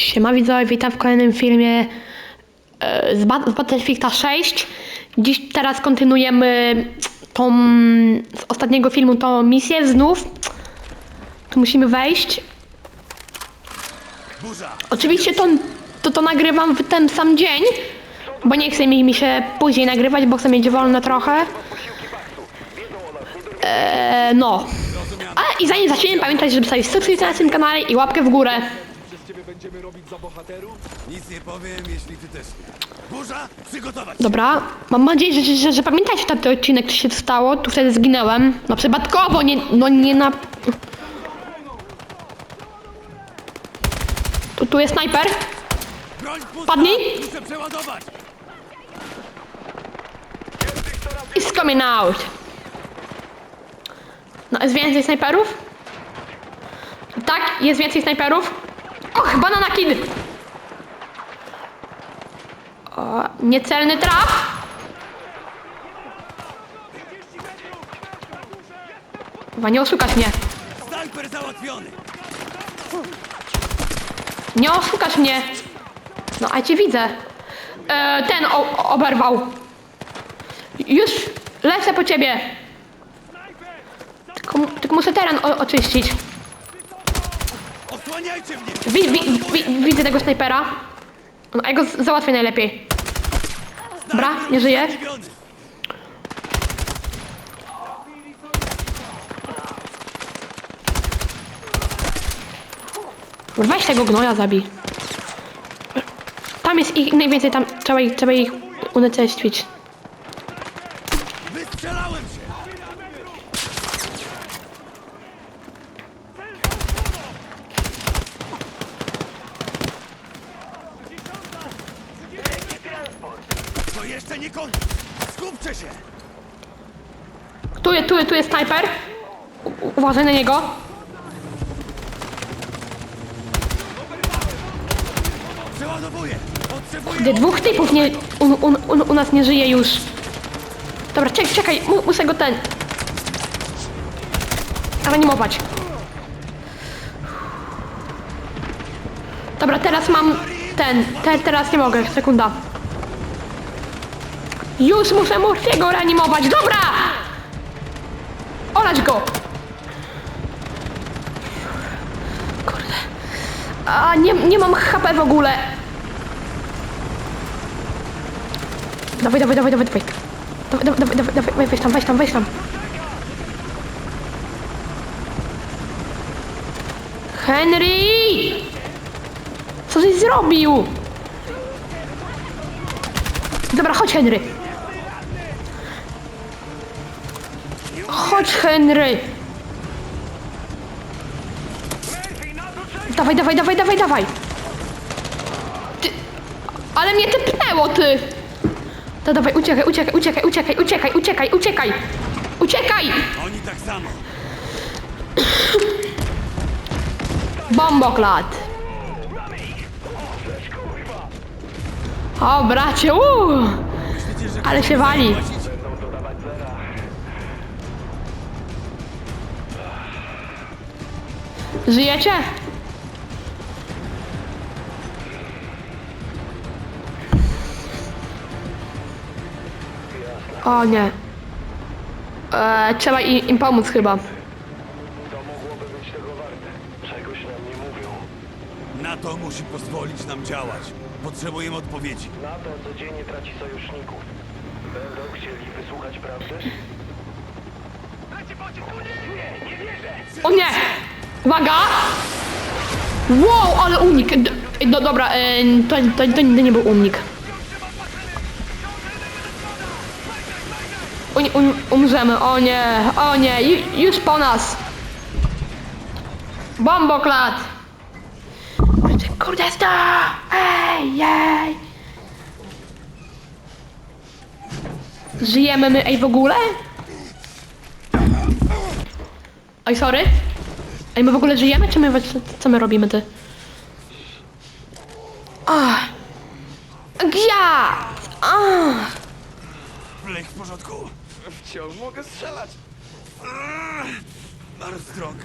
Siema widzowie, witam w kolejnym filmie e, z, Bat- z Battlefielda 6. Dziś teraz kontynuujemy tą z ostatniego filmu tą misję znów. Tu musimy wejść. Oczywiście to, to, to nagrywam w ten sam dzień, bo nie chce mi, mi się później nagrywać, bo chcę mieć wolne trochę. E, no. Ale i zanim zaczniemy, pamiętajcie, żeby stawić subskrypcję na tym kanale i łapkę w górę. Będziemy robić za bohaterów? Nic nie powiem, jeśli ty też nie. Burza, przygotować! Dobra, mam nadzieję, że, że, że pamiętacie ten odcinek, co się stało. Tu wtedy zginęłem. No przypadkowo, nie, no nie na... Tu, tu jest snajper. Broń pusta! Padnij! Muszę przeładować! It's coming out. No, jest więcej snajperów? Tak, jest więcej snajperów. Och, banana kid! O, niecelny traf. Chyba nie oszukasz mnie. Snajper załatwiony! Nie oszukasz mnie. No, a cię widzę. E, ten o, oberwał. Już lecę po ciebie. Tylko, tylko muszę teren o, oczyścić. Wi, wi, wi, widzę tego snajpera. No, a go z- załatwię najlepiej. Dobra, nie żyje. Weź tego gnoja zabij. Tam jest ich najwięcej, tam trzeba ich, trzeba ich. Wystrzelałem się! To jeszcze nie koniec! Skupcie się! Tu, jest- tu, jest- tu jest snajper. U, u- uważaj na niego. Gdy dwóch typów nie, u, u, u, nas nie żyje już. Dobra, czekaj, czekaj, mu, muszę go ten... Reanimować. Dobra, teraz mam ten, te, teraz nie mogę, sekunda. Już muszę Murphy'ego reanimować, dobra! Olać go! A, nie, nie mam HP w ogóle. Dawaj, dawaj, dawaj, dawaj, dawaj. Dawaj, dawaj, dawaj, dawaj, weź tam, weź tam, weź tam. Henry! Co żeś zrobił? Dobra, chodź Henry. Chodź Henry. Dawaj, dawaj, dawaj, dawaj, dawaj. Ty... Ale mnie tepnęło, ty. To dawaj, uciekaj, uciekaj, uciekaj, uciekaj, uciekaj, uciekaj, uciekaj! Uciekaj! Oni tak samo! Bomboklat! O, bracie, uuu! Ale się wali. Żyjecie? O nie. E, trzeba im, im pomóc chyba. To mogłoby być tego warte. Czegoś nam nie mówią. NATO musi pozwolić nam działać. Potrzebujemy odpowiedzi. NATO codziennie traci sojuszników. Będą chcieli wysłuchać prawdy? Nie, nie wierzę! O nie! Uwaga! Wow, ale unik! D do, dobra, e, to, to, to, to nie był unik. Um, umrzemy, o nie, o nie, ju, już po nas! Bomboklat! Kurde, sta! Ej, jej! Żyjemy my, ej, w ogóle? Oj, sorry. Ej, my w ogóle żyjemy, czy my, co, my robimy, ty? Ach. Gja! Ach. W porządku? Wciąż mogę strzelać. Armstrong,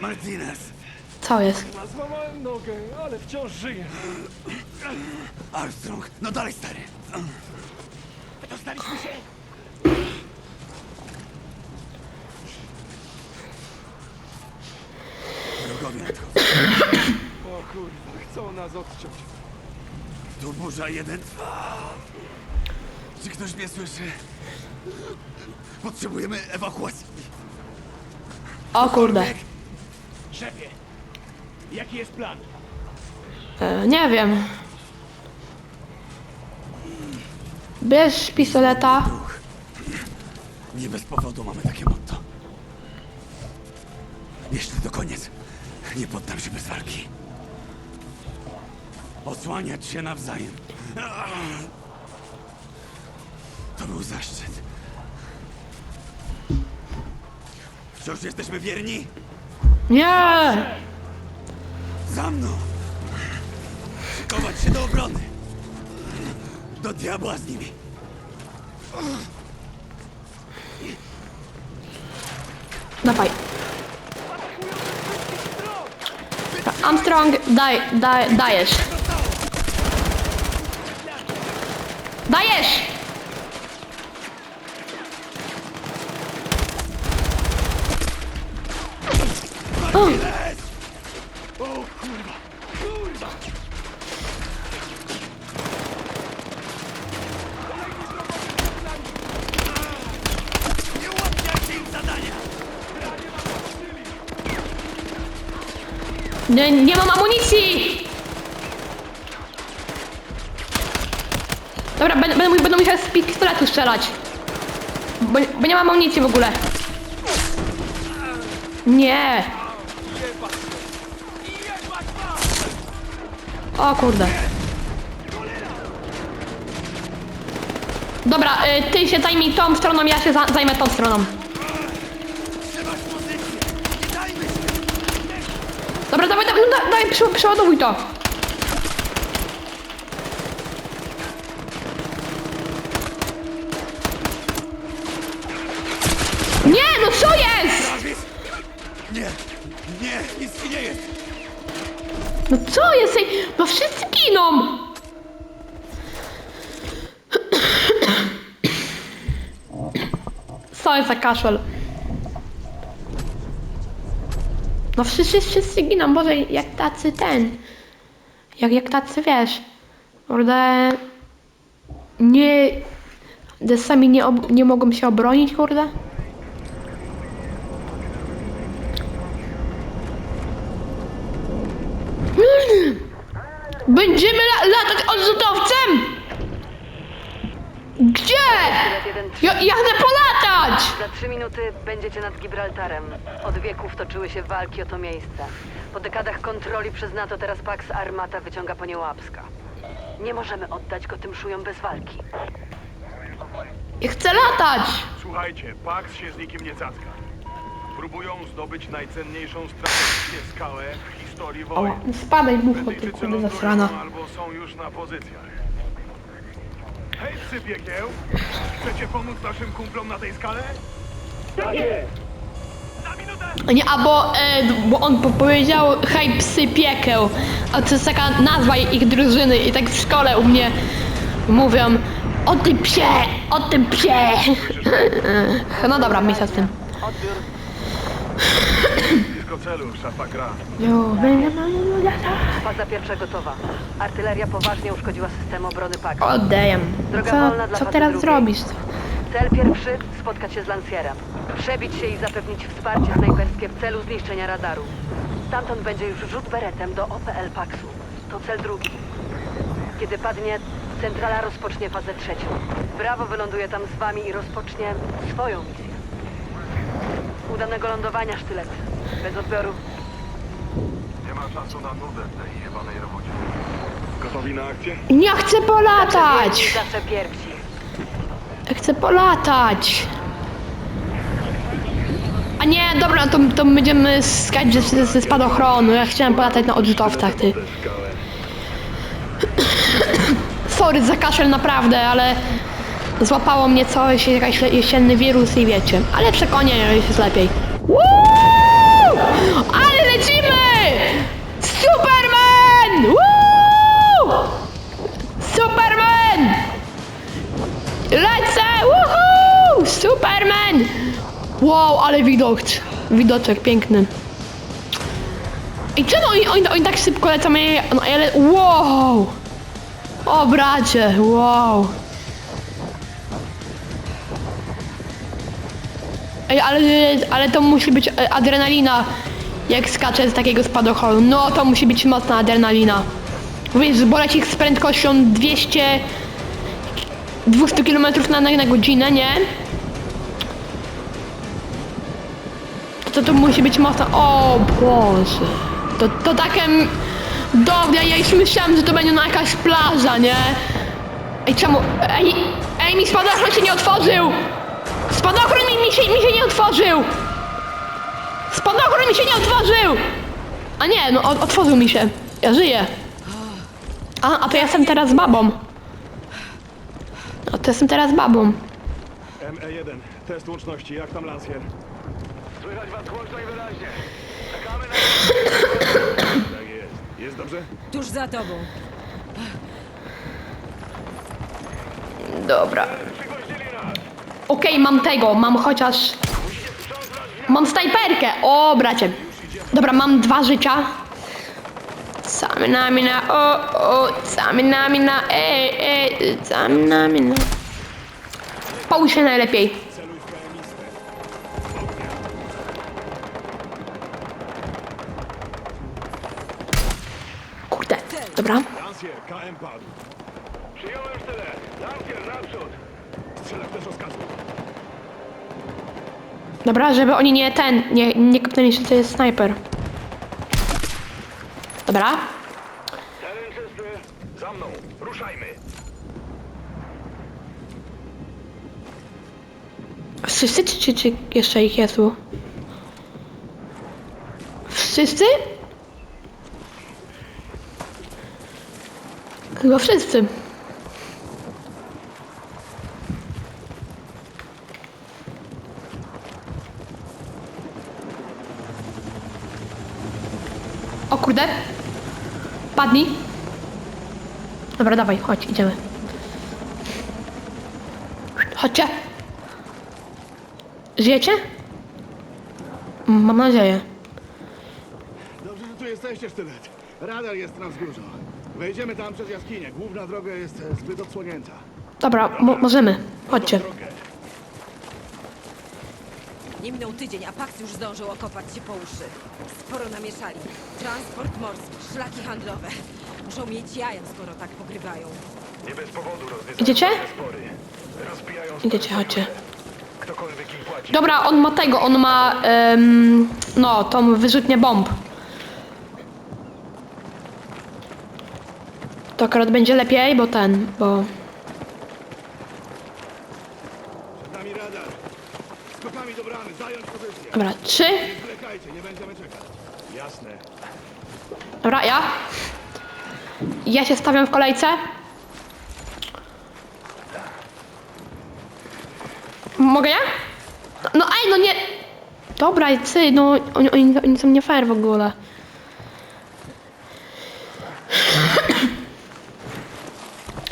Martinez. Co jest? Złamałem nogę, ale wciąż żyję. Armstrong, no dalej, stary. Dostaliśmy się. Wrogowie nadchodzą. O kurwa, chcą nas odciąć. Tu burza jeden. Czy ktoś mnie słyszy? Potrzebujemy ewakuacji. O kurde. Szefie, jaki jest plan? E, nie wiem. Bierz pistoleta. Nie bez powodu mamy takie motto. Jeśli to koniec, nie poddam się bez walki. Osłaniać się nawzajem. Był zaszczyt. Wciąż jesteśmy wierni? Nie! Za mną! Szykować się do obrony! Do diabła z nimi! Dawaj. Armstrong, daj, daj, dajesz. Dajesz! O, im zadania! nie, nie mam amunicji! Dobra, będę, będę, będę musiał z pistoletu strzelać. Bo, bo nie mam amunicji w ogóle. Nie! O kurde. Dobra, y, ty się zajmij tą stroną, ja się za, zajmę tą stroną. Dobra, dawaj, dawaj, no, da- dawaj, prze- przeładowuj to. Nie, no co jest? Nie! Nie! Nic nie jest! No co jest? No wszyscy giną. Co jest za kaszel? No wszyscy, wszyscy giną, Boże, jak tacy ten. Jak, jak tacy, wiesz. Kurde... Nie... Sami nie, nie mogą się obronić, kurde. Będziemy la latać odrzutowcem! Gdzie? Ja, ja chcę polatać! Za trzy minuty będziecie nad Gibraltarem. Od wieków toczyły się walki o to miejsce. Po dekadach kontroli przez NATO teraz Pax Armata wyciąga po nie łapska. Nie możemy oddać go tym szujom bez walki. Ja chcę latać! Słuchajcie, Pax się z nikim nie cacka. Próbują zdobyć najcenniejszą strategicznie skałę historii O, wojny. spadaj mucho, ty Brytyjczycy kurde lądują zasrana. albo są już na pozycjach. Hej, psy piekieł! Chcecie pomóc naszym kumplom na tej skale? Minutę! Nie, albo, e, bo on po powiedział hej psy piekieł, a to jest taka nazwa ich drużyny i tak w szkole u mnie mówią o tym psie, o tym psie. No dobra, myślę z tym. Odbiór. Blisko celu, szafa gra. Faza pierwsza gotowa. Artyleria poważnie uszkodziła system obrony Pax. Oddaję. Droga Co, wolna dla co fazy teraz drugiej. zrobisz? Cel pierwszy spotkać się z lansjerem. Przebić się i zapewnić wsparcie snajperskie w celu zniszczenia radaru. Stamtąd będzie już rzut beretem do OPL Paxu. To cel drugi. Kiedy padnie, centrala rozpocznie fazę trzecią. Brawo wyląduje tam z wami i rozpocznie swoją misję. Udanego lądowania, sztylet. Bez odbioru. Nie ma czasu na nudę w tej jebanej robocie. Gotowi na akcję? Nie chcę polatać! Zawsze pierwsi. Ja chcę polatać! A nie, dobra, to, to będziemy skać ze, ze, ze spadochronu. Ja chciałem polatać na odrzutowcach, ty. Sorry za kaszel naprawdę, ale złapało mnie coś, jakiś jesienny wirus i wiecie. Ale przekonie już jest lepiej. Wow, ale widok. Widoczek piękny. I czemu oni, oni, oni tak szybko lecą? No, ale wow! O bracie, wow! Ej, ale, ale to musi być e, adrenalina, jak skacze z takiego spadochronu. No, to musi być mocna adrenalina. Wiesz, bo leci z prędkością 200... 200 km na, na godzinę, nie? To to musi być mocno. O Boże. To, to takie. Dobra, ja już myślałam, że to będzie na jakaś plaża, nie? Ej, czemu? Ej, ej, mi spadochron się nie otworzył! Spadochron mi, mi, się, mi się nie otworzył! Spadochron mi się nie otworzył! A nie, no otworzył mi się. Ja żyję. A, a to ja jestem teraz babą. A to jestem teraz babą. ME1, test łączności, jak tam lansjer? Słychać was głośno i wyraźnie. Czekamy na... Tak jest. Jest dobrze? Tuż za tobą. Dobra. Okej, mam tego, mam chociaż... Mam snajperkę! O, bracie. Dobra, mam dwa życia. Sami na mina, o, o, sami na mina, ej, ej, sami na mina. Połóż się najlepiej. KM padł. Przyjąłem tyle. Lancier, naprzód. Strzelak też rozkazu. Dobra, żeby oni nie ten, nie, nie kopnęli, że to jest snajper. Dobra. Teren czysty. Za mną. Ruszajmy. Wszyscy, czy, czy, czy jeszcze ich jest tu? Wszyscy? Chyba wszyscy. O kurde. Padnij. Dobra, dawaj, chodź, idziemy. Chodźcie. Żyjecie? Mam nadzieję. Dobrze, że tu jesteście, sztylet. Radar jest na wzgórzu. Wejdziemy tam przez jaskinię. Główna droga jest e, zbyt odsłonięta. Dobra, mo możemy. Chodźcie. Nie minął tydzień, a Pax już zdążył okopać się po uszy. Sporo namieszali. Transport morski, szlaki handlowe. Muszą mieć jaja, skoro tak pogrywają. Nie bez powodu Idziecie? Rozbijają Idziecie, chodźcie. Ktokolwiek im płaci. Dobra, on ma tego, on ma, em, no, tą wyrzutnię bomb. To akurat będzie lepiej, bo ten, bo... Przed nami radar. Skokami do bramy, zająć pozycję. Dobra, trzy. Nie zwlekajcie, nie będziemy czekać. Jasne. Dobra, ja. Ja się stawiam w kolejce. Mogę ja? No ej, no nie... Dobra, ty, no oni, oni, oni są nie fair w ogóle.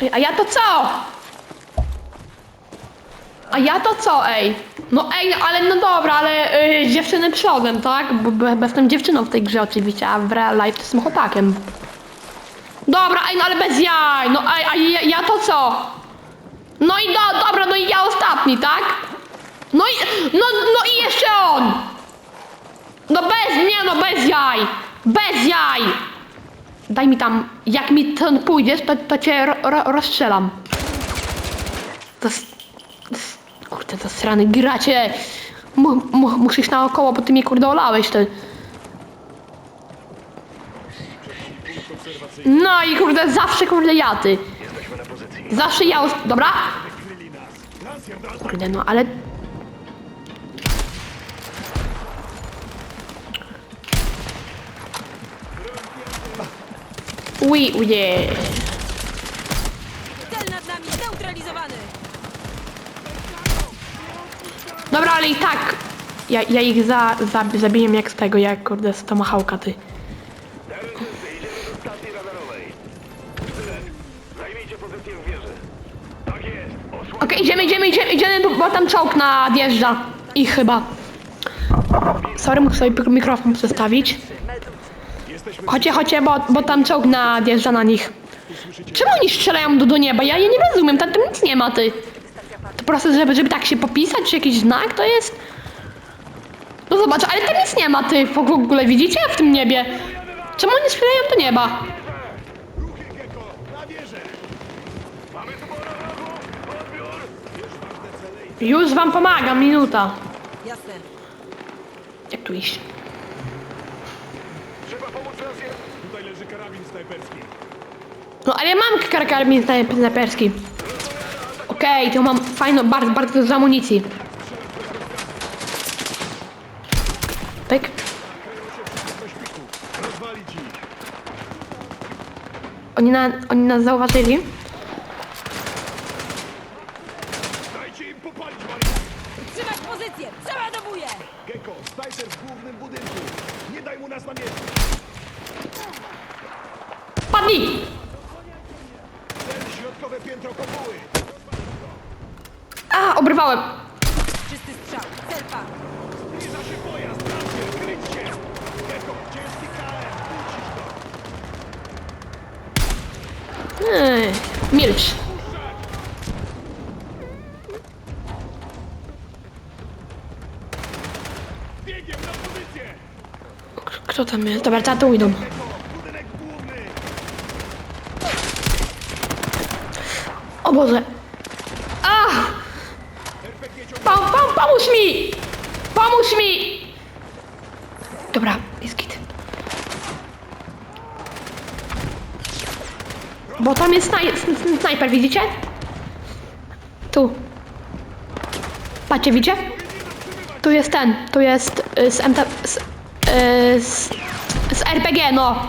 Ej, A ja to co? A ja to co, ej? No ej, ale no dobra, ale y, dziewczyny przodem, tak? Bo, bo, bo jestem dziewczyną w tej grze oczywiście, a w real life to jestem chłopakiem. Dobra, ej, no ale bez jaj, no ej, a ja, ja to co? No i do, dobra, no i ja ostatni, tak? No i, no, no i jeszcze on! No bez, nie no, bez jaj! Bez jaj! Daj mi tam, jak mi ten pójdziesz, to, to cię ro, ro, rozstrzelam. To to kurde, to strany gracie. Mu, mu, muszę iść naokoło, bo ty mnie kurde olałeś, ty. No i kurde, zawsze kurde ja, ty. Zawsze ja, dobra? Kurde, no ale... Ui, uje. Cel nad nami zneutralizowany! Dobra, ale i tak. Ja, ja ich za, za, zabiję jak z tego, jak kurde z tomahawka, ty. Teren czysty. Idziemy do stacji radarowej. Sztylet. Zajmijcie pozycję w wieży. Tak jest. Osłaniaj Okej, idziemy, idziemy, idziemy, idziemy, bo, bo tam czołg nadjeżdża. I chyba. Sorry, muszę sobie mikrofon przestawić. Chodźcie, chodźcie, bo, bo tam czołg nadjeżdża na nich. Czemu oni strzelają do, do nieba? Ja, ja nie rozumiem, tam, tam nic nie ma, ty. To po prostu, żeby, żeby tak się popisać, czy jakiś znak to jest? No zobacz, ale tam nic nie ma, ty. W ogóle widzicie w tym niebie? Czemu oni strzelają do nieba? Już wam pomagam, minuta. Jasne. Jak tu iść? Leży karabin snajperski. No ale ja mam kar- karabin snaj- snajperski. Okej, to mam fajną, bardzo, bardzo dużo amunicji. Ich! Oni, na, oni nas zauważyli. Dajcie im popalić wariat! Trzymać pozycję! Przeładowuję! Gecko, snajper w głównym budynku! Nie daj mu nas na miejscu! Padli! Cel środkowe piętro kopuły! A, obrywałem. Czysty strzał. Cel padł. Zbliża się pojazd! Lancier, kryć się! Gecko, ciężki KM! Ucisz go! Ej, milcz. Biegiem na pozycję! K- Kto tam jest? Dobra, za tu idą. Gecko, budynek główny! O Boże. A! RPG ciągnie Pom, pom, pomóż mi! Pomóż mi! Dobra, jest git. Bo tam jest snaj sn- sn- snajper, widzicie? Tu. Patrzcie, widzicie? Tu jest ten, tu jest y, z MT... Z, y, z, z RPG, no.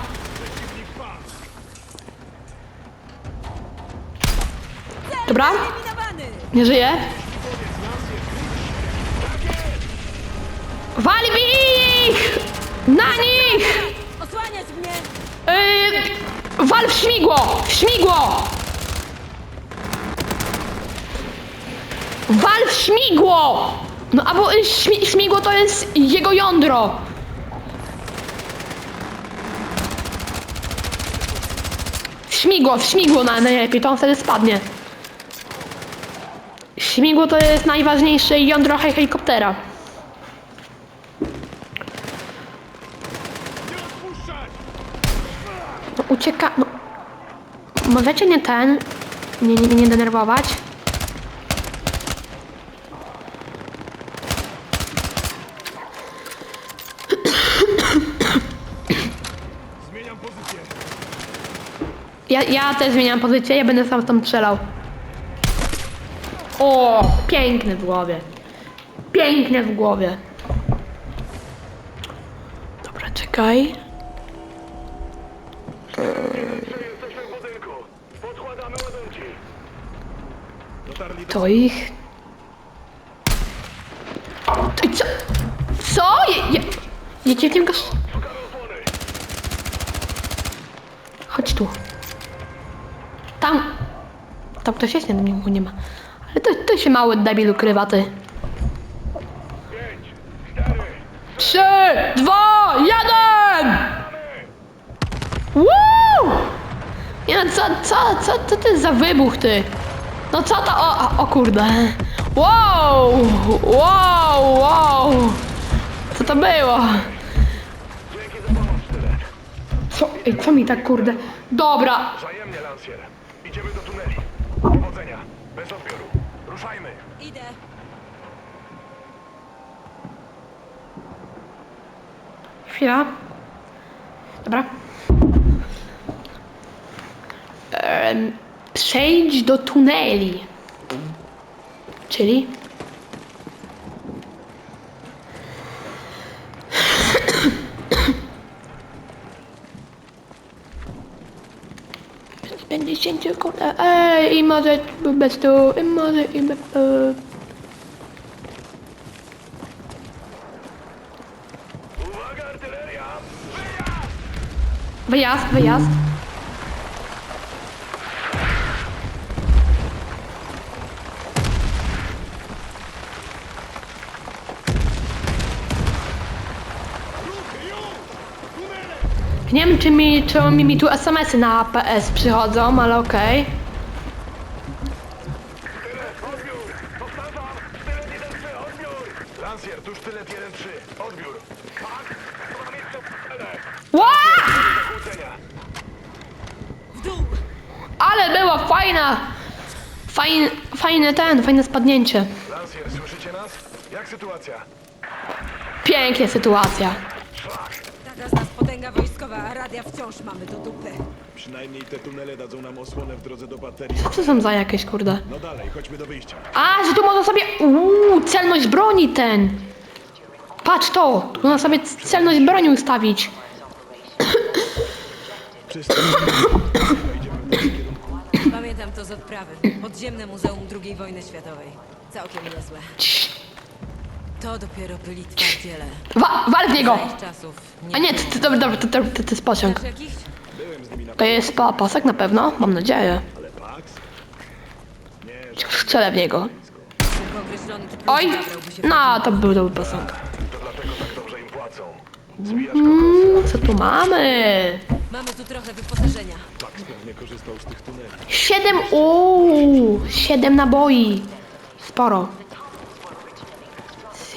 Dobra, nie żyje. Wal w ich! Na nich! Osłaniać mnie! Yy, wal w śmigło! W śmigło! Wal w śmigło! No albo y, śmi śmigło to jest jego jądro. W śmigło, w śmigło na- najlepiej, to on wtedy spadnie. Śmigło to jest najważniejsze jądro helikoptera. Nie odpuszczać! No, ucieka... No. Możecie nie ten... Nie, nie, nie denerwować. Zmieniam pozycję. Ja, ja też zmieniam pozycję, ja będę sam tam strzelał. O, piękne w głowie. Piękne w głowie. Dobra, czekaj. Jesteśmy w budynku. Podkładamy ładunki. Dotarli do... To ich. Ty co? Co? Ja, ja, jedzie w niego... s- Szukamy osłony. Chodź tu. Tam. Tam ktoś jest, nie, nikogo nie ma. Ale to, to się mały debil ukrywa, ty. Trzy, dwa, jeden! Woo! Nie no, co, co, co, co to jest za wybuch, ty? No co to, o, o, kurde. Wow, wow, wow. Co to było? dzięki za pomoc, tyle. Co, ej, co mi tak kurde? Dobra, Wzajemnie, Lancier. Idziemy do tuneli. Powodzenia. Bez odbioru. Ruszajmy. Idę. chwila. Dobra. Przejdź do tuneli. Czyli? Będzie cięcie kurde. Ej, i może bez tu, i może i bez... e. Wyjazd, wyjazd. Nie wiem, czy mi, czy mi, mi tu SMS-y na PS przychodzą, ale okej. 1-3, odbiór! Lancier, tu sztylet 1-3, odbiór. Tak? To na miejscu! Ale była fajna! Fajn, fajny ten, fajne spadnięcie. Lancier, słyszycie nas? Jak sytuacja? Pięknie sytuacja. Radia wciąż mamy do dupy. Przynajmniej te tunele dadzą nam osłonę w drodze do baterii. Co to są za jakieś, kurde? No dalej, chodźmy do wyjścia. A, że tu można sobie... Uuu, celność broni ten! Patrz to! Tu można sobie celność broni ustawić. Wszyscy idziemy w tym kierunku. Pamiętam to z odprawy. Podziemne Muzeum II wojny światowej. Całkiem niezłe. Cii, To dopiero byli twardziele. Wa wal w niego! Czasów A nie, to, to, dobra, dobra, to, to, to, to jest pociąg. Znasz jakiś? Byłem z nimi na To jest pa pasek na pewno? Mam nadzieję. ale Pax? Nie, że Strzelę w niego. Tylko określony typ Oj! ludzi zabrałby się No, to był dobry pasek. to dlatego tak dobrze im płacą. Zwijasz Mm, co tu mamy? Mamy tu trochę wyposażenia. Pewnie korzystał z tych tuneli. Siedem, uuu, siedem naboi. Sporo.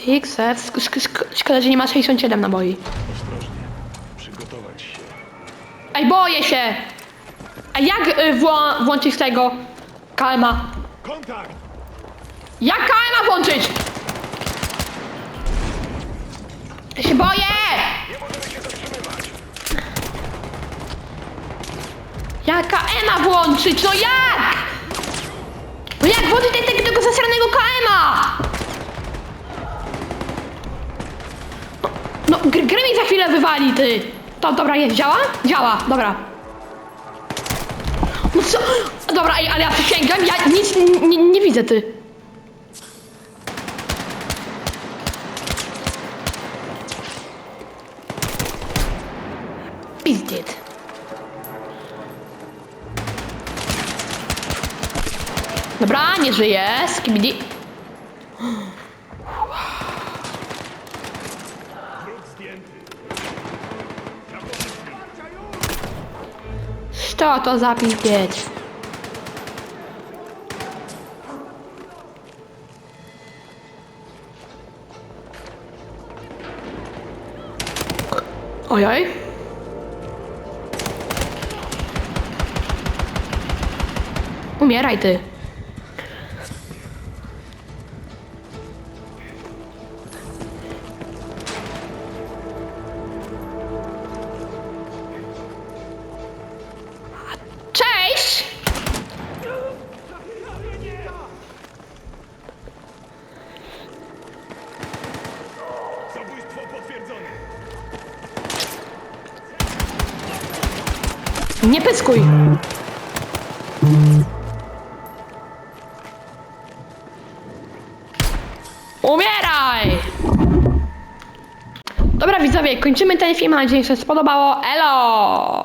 Six, F, sk- sk- sk- szkoda, że nie ma 67 naboi. Ostrożnie. Przygotować się. Ej, boję się! A jak y, wło- włączyć tego KMA? Kontakt! Jak KMA włączyć? Ja się boję! Nie możemy się zatrzymywać! Jak KMA włączyć? No jak? No jak włączyć tego, tego zasranego KMA? No, gr- gry mi za chwilę wywali, ty. To, dobra, jest, działa? Działa, dobra. No co? Dobra, ale ja przysięgam, ja nic nie- nie widzę, ty. Pizdziet. Dobra, nie żyje. Skibidi. Co to za pizdziet? Ojoj. Umieraj ty. Kończymy ten film. Mam nadzieję, że się spodobało. Elo!